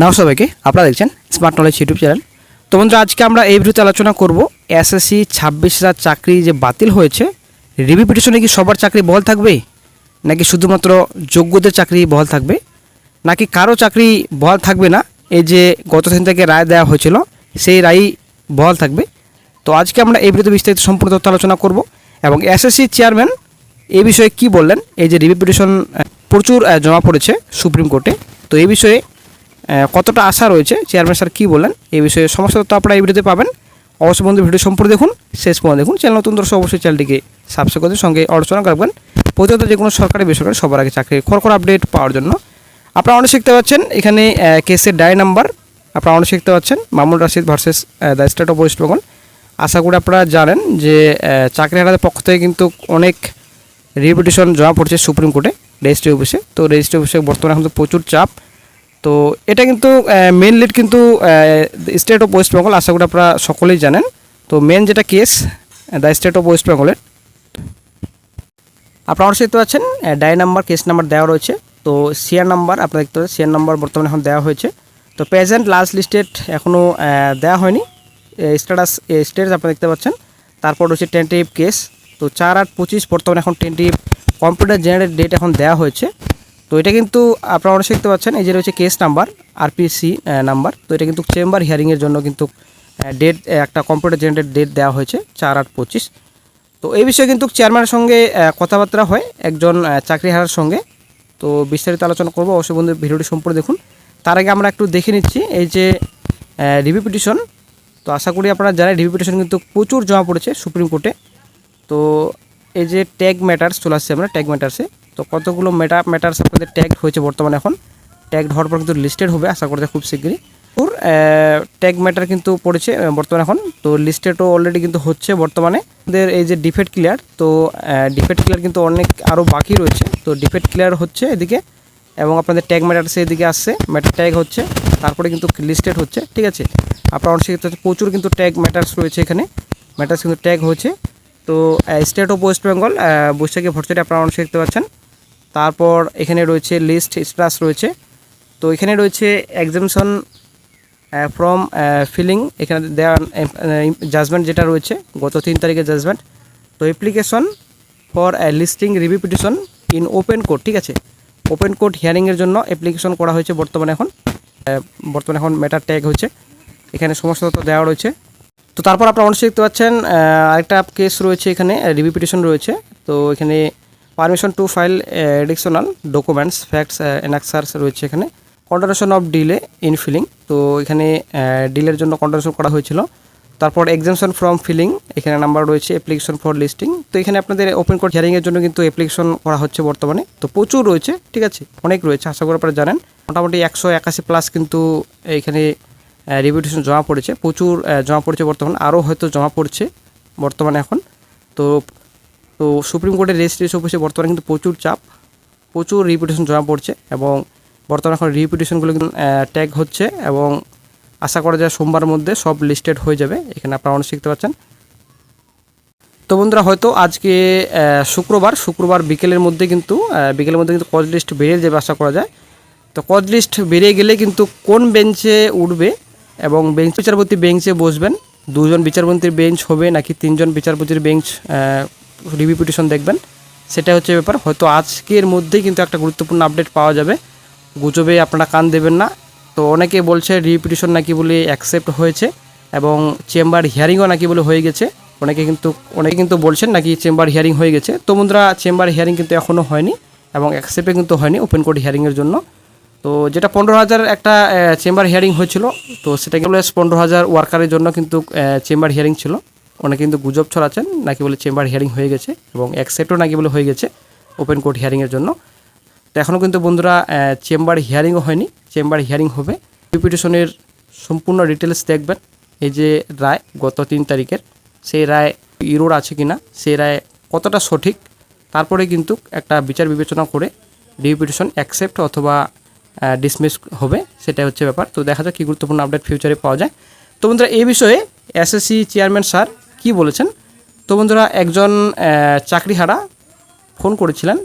নাও সবাইকে, আপনারা দেখছেন স্মার্ট নলেজ ইউটিউব চ্যানেল তো বন্ধুরা, আজকে আমরা এই ভিডিওতে আলোচনা করব এসএসসি ছাব্বিশ হাজার চাকরি যে বাতিল হয়েছে রিভিউ পিটিশনে কি সবার চাকরি বহাল থাকবে? নাকি শুধুমাত্র যোগ্যদের চাকরি বহাল থাকবে? নাকি কারও চাকরি বহাল থাকবে না? এই যে গত দিন থেকে রায় দেওয়া হয়েছিল, সেই রায়ই বহাল থাকবে। তো আজকে আমরা এই ভিডিওতে বিস্তারিত সম্পূর্ণ তথ্য আলোচনা করব এবং এসএসসি চেয়ারম্যান এ বিষয়ে কি বললেন? এই যে রিভিউ পিটিশন প্রচুর জমা পড়েছে সুপ্রিম কোর্টে। তো এই বিষয়ে কতটা আশা রয়েছে? চেয়ারম্যান স্যার কী বললেন? এই বিষয়ে সমস্ত তথ্য আপনারা এই ভিডিওতে পাবেন। অবশ্যই বন্ধু, ভিডিও সম্পূর্ণ দেখুন, শেষ পর্যন্ত দেখুন। চ্যানেল নতুন দর্শক, অবশ্যই চ্যানেলটিকে সাবস্ক্রাইব করে সঙ্গে আলোচনা করবেন প্রতিনিয়ত যে কোনো সরকারি, বেসরকারি, সবার আগে চাকরির খড়খড় আপডেট পাওয়ার জন্য। আপনারা অনেক শিখতে পাচ্ছেন, এখানে কেসের ডায় নাম্বার আপনারা অনেক শিখতে পাচ্ছেন Mamun Rashid versus the state of West Bengal আশা করি আপনারা জানেন যে চাকরি হারাদের পক্ষ থেকে কিন্তু অনেক রিপিটিশন জমা পড়ছে সুপ্রিম কোর্টে রেজিস্ট্রি অফিসে তো রেজিস্ট্রি অফিসে বর্তমানে এখন প্রচুর চাপ। তো এটা কিন্তু মেন লিড কিন্তু স্টেট অফ ওয়েস্ট বেঙ্গল আশা করি আপনারা সকলেই জানেন। তো মেন যেটা case the state of West বেঙ্গলের আপনারা দেখতে পাচ্ছেন ডাই নাম্বার কেস নাম্বার দেওয়া রয়েছে। তো সিআর নাম্বার আপনারা দেখতে পাচ্ছেন সিআর নাম্বার বর্তমানে এখন দেওয়া হয়েছে। তো প্রেজেন্ট লাস্ট লিস্টেড এখনও দেওয়া হয়নি। স্ট্যাটাস স্টেটাস আপনারা দেখতে পাচ্ছেন। তারপর রয়েছে টেন্টেটিভ কেস তো চার আট পঁচিশ বর্তমানে এখন টেন্টেটিভ কম্পিউটার জেনারেট ডেট এখন দেওয়া হয়েছে। তো এটা কিন্তু আপনারা অনেক দেখতে পাচ্ছেন এই যে রয়েছে কেস নাম্বার আরপিসি নাম্বার তো এটা কিন্তু চেম্বার হিয়ারিংয়ের জন্য কিন্তু ডেট একটা কম্পিউটার জেনারেট ডেট দেওয়া হয়েছে চার আট পঁচিশ। তো এই বিষয়ে কিন্তু চেয়ারম্যানের সঙ্গে কথাবার্তা হয় একজন আহ, চাকরিহারার সঙ্গে। তো বিস্তারিত আলোচনা করব অবশ্যই বন্ধু ভিডিওটি সম্পূর্ণ দেখুন। তার আগে আমরা একটু দেখে নিচ্ছি এই যে রিভিউ পিটিশন তো আশা করি আপনারা জানেন রিভিউ পিটিশন কিন্তু প্রচুর জমা পড়েছে সুপ্রিম কোর্টে। তো এই যে ট্যাগ ম্যাটার্স চলে আসছে আমরা ট্যাগ ম্যাটার্সে তো কতগুলো মেটা ম্যাটার্স আপনাদের ট্যাগ হয়েছে বর্তমানে এখন? ট্যাগ হওয়ার পর কিন্তু লিস্টেড হবে, আশা করতে খুব শীঘ্রই ওর ট্যাগ ম্যাটার কিন্তু পড়েছে বর্তমানে এখন। তো লিস্টেডও অলরেডি কিন্তু হচ্ছে বর্তমানে। আমাদের এই যে ডিফেক্ট ক্লিয়ার তো ডিফেক্ট ক্লিয়ার কিন্তু অনেক আরও বাকি রয়েছে। তো ডিফেক্ট ক্লিয়ার হচ্ছে এদিকে, এবং আপনাদের ট্যাগ ম্যাটার্সে এদিকে আসছে ম্যাটার ট্যাগ হচ্ছে, তারপরে কিন্তু লিস্টেড হচ্ছে, ঠিক আছে? আপনার অনেক ক্ষেত্রে প্রচুর কিন্তু ট্যাগ ম্যাটার্স রয়েছে এখানে। ম্যাটার্স কিন্তু ট্যাগ হচ্ছে। তো স্টেট অফ ওয়েস্ট বেঙ্গল বৈশাখী ভর্তিটা আপনারা অনেক দেখতে পাচ্ছেন তারপর এখানে রয়েছে লিস্ট স্টাস রয়েছে। তো এখানে রয়েছে এক্সামশন ফ্রম ফিলিং এখানে দেওয়া জাজমেন্ট যেটা রয়েছে, গত তিন তারিখের জাজমেন্ট তো application for listing review petition in open court ঠিক আছে? ওপেন কোর্ট হিয়ারিংয়ের জন্য অ্যাপ্লিকেশন করা হয়েছে বর্তমানে এখন। বর্তমানে এখন ম্যাটার ট্যাগ হয়েছে। এখানে সমস্ত তথ্য দেওয়া রয়েছে। তো তারপর আপনারা অবশ্যই দেখতে পাচ্ছেন আরেকটা কেস রয়েছে এখানে রিভিউ পিটিশন রয়েছে। তো এখানে permission to file additional documents facts annexures রয়েছে এখানে। Condonation of delay in filing তো এখানে ডিলের জন্য কন্ডারেশন করা হয়েছিল। তারপর এক্সামশন ফ্রম ফিলিং এখানে নাম্বার রয়েছে অ্যাপ্লিকেশন ফর লিস্টিং তো এখানে আপনাদের ওপেন কোর্ট হিয়ারিংয়ের জন্য কিন্তু অ্যাপ্লিকেশন করা হচ্ছে বর্তমানে। তো প্রচুর রয়েছে, ঠিক আছে? অনেক রয়েছে, আশা করি আপনারা জানেন। মোটামুটি একশো একাশি প্লাস কিন্তু এখানে রিভিউটেশন জমা পড়েছে। প্রচুর জমা পড়েছে বর্তমানে। আরও হয়তো জমা পড়ছে বর্তমানে এখন। তো তো সুপ্রিম কোর্টের রেজিস্ট্রেশন অফিসে বর্তমানে কিন্তু প্রচুর চাপ, প্রচুর রিপিটেশন জমা পড়ছে এবং বর্তমানে এখন রিপিটেশনগুলো কিন্তু ট্যাগ হচ্ছে এবং আশা করা যায় সোমবারের মধ্যে সব লিস্টেড হয়ে যাবে, এখানে আপনারা অনেক শিখতে পাচ্ছেন। তো বন্ধুরা, হয়তো আজকে শুক্রবার শুক্রবার বিকেলের মধ্যে কিন্তু বিকেলের মধ্যে কিন্তু কজ লিস্ট বেরিয়ে যাবে আশা করা যায়। তো কজ লিস্ট বেরিয়ে গেলে কিন্তু কোন বেঞ্চে উঠবে এবং বেঞ্চ বিচারপতি বেঞ্চে বসবেন? দুজন বিচারপতির বেঞ্চ হবে নাকি তিনজন বিচারপতির বেঞ্চ রিভিউ পিটিশন দেখবেন। সেটা হচ্ছে ব্যাপার। হয়তো আজকের মধ্যেই কিন্তু একটা গুরুত্বপূর্ণ আপডেট পাওয়া যাবে। গুজবে আপনারা কান দেবেন না। তো অনেকে বলছে রিপিটিশন নাকি বলে অ্যাকসেপ্ট হয়েছে এবং চেম্বার হিয়ারিংও নাকি বলে হয়ে গেছে। অনেকে কিন্তু অনেকে কিন্তু বলছেন নাকি চেম্বার হিয়ারিং হয়ে গেছে। তো বন্ধুরা চেম্বার হিয়ারিং কিন্তু এখনও হয়নি এবং অ্যাকসেপ্টে কিন্তু হয়নি ওপেন কোর্ট হিয়ারিংয়ের জন্য। তো যেটা পনেরো হাজার একটা চেম্বার হিয়ারিং হয়েছিল, তো সেটা বলে পনেরো হাজার ওয়ার্কারের জন্য কিন্তু চেম্বার হিয়ারিং ছিল। অনেকে কিন্তু গুজব ছড়াচ্ছেন, নাকি বলে চেম্বার হিয়ারিং হয়ে গেছে এবং অ্যাকসেপ্টও নাকি বলে হয়ে গেছে ওপেন কোর্ট হিয়ারিংয়ের জন্য। তো এখনও কিন্তু বন্ধুরা চেম্বার হিয়ারিংও হয়নি চেম্বার হিয়ারিং হবে। রিপিটেশনের সম্পূর্ণ ডিটেলস দেখবেন। এই যে রায় গত তিন তারিখের, সেই রায় ইরোর আছে কিনা, সেই রায় কতটা সঠিক, তারপরে কিন্তু একটা বিচার বিবেচনা করে রিপিটেশন অ্যাকসেপ্ট অথবা ডিসমিস হবে, সেটাই হচ্ছে ব্যাপার। তো দেখা যাক কী গুরুত্বপূর্ণ আপডেট ফিউচারে পাওয়া যায়। তো বন্ধুরা, এই বিষয়ে এসএসসি চেয়ারম্যান স্যার কি বলেছেন? তো বন্ধুরা, একজন চাকরিহারা ফোন করেছিলেন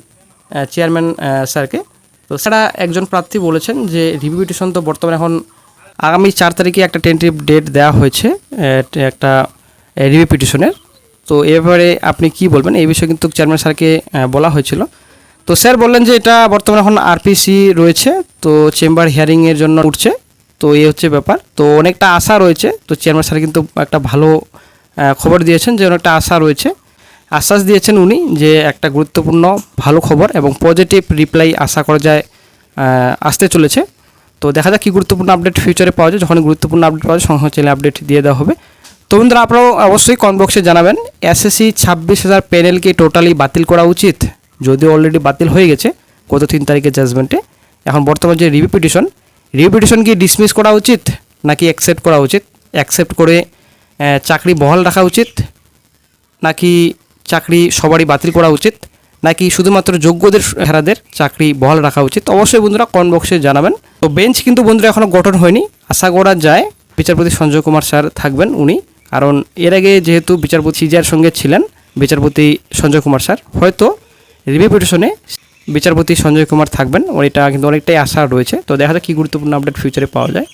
চেয়ারম্যান স্যারকে। তো সেটা একজন প্রার্থী বলেছেন যে রিভিউ তো বর্তমানে এখন আগামী চার তারিখে একটা টেন্টিভ ডেট দেওয়া হয়েছে একটা রিভিউ পিটিশনের তো এ ব্যাপারে আপনি কি বলবেন? এই বিষয়ে কিন্তু চেয়ারম্যান স্যারকে বলা হয়েছিল। তো স্যার বললেন যে, এটা বর্তমানে এখন আরপিসি রয়েছে, তো চেম্বার হিয়ারিংয়ের জন্য উঠছে। তো এই হচ্ছে ব্যাপার। তো অনেকটা আশা রয়েছে। তো চেয়ারম্যান স্যার কিন্তু একটা ভালো খবর দিয়েছেন যে একটা আশা রয়েছে। আশ্বাস দিয়েছেন উনি যে একটা গুরুত্বপূর্ণ ভালো খবর এবং পজিটিভ রিপ্লাই আশা করা যায় আসতে চলেছে। তো দেখা যাক কী গুরুত্বপূর্ণ আপডেট ফিউচারে পাওয়া যায়। যখন গুরুত্বপূর্ণ আপডেট পাওয়া যায়, সঙ্গে সঙ্গে আপডেট দিয়ে দেওয়া হবে। তো বন্ধুরা, আপনারাও অবশ্যই কমেন্ট বক্সে জানাবেন এসএসসি ছাব্বিশ হাজার প্যানেলকে টোটালি বাতিল করা উচিত, যদিও অলরেডি বাতিল হয়ে গেছে গত তিন তারিখের জাজমেন্টে এখন বর্তমান যে রিভিউ পিটিশন রিভিউ পিটিশন কি ডিসমিস করা উচিত নাকি অ্যাকসেপ্ট করা উচিত? অ্যাকসেপ্ট করে চাকরি বহাল রাখা উচিত, নাকি চাকরি সবারই বাতিল করা উচিত, নাকি শুধুমাত্র যোগ্যদের হেরাদের চাকরি বহাল রাখা উচিত? অবশ্যই বন্ধুরা কমেন্ট বক্সে জানাবেন। তো বেঞ্চ কিন্তু বন্ধুরা এখনও গঠন হয়নি। আশা করা যায় বিচারপতি সঞ্জয় কুমার স্যার থাকবেন উনি। কারণ এর আগে যেহেতু বিচারপতি সিজার সঙ্গে ছিলেন বিচারপতি সঞ্জয় কুমার স্যার, হয়তো রিভিউ পিটিশনে বিচারপতি সঞ্জয় কুমার থাকবেন। ওর এটা কিন্তু অনেকটাই আশা রয়েছে। তো দেখা যাক কী গুরুত্বপূর্ণ আপডেট ফিউচারে পাওয়া যায়।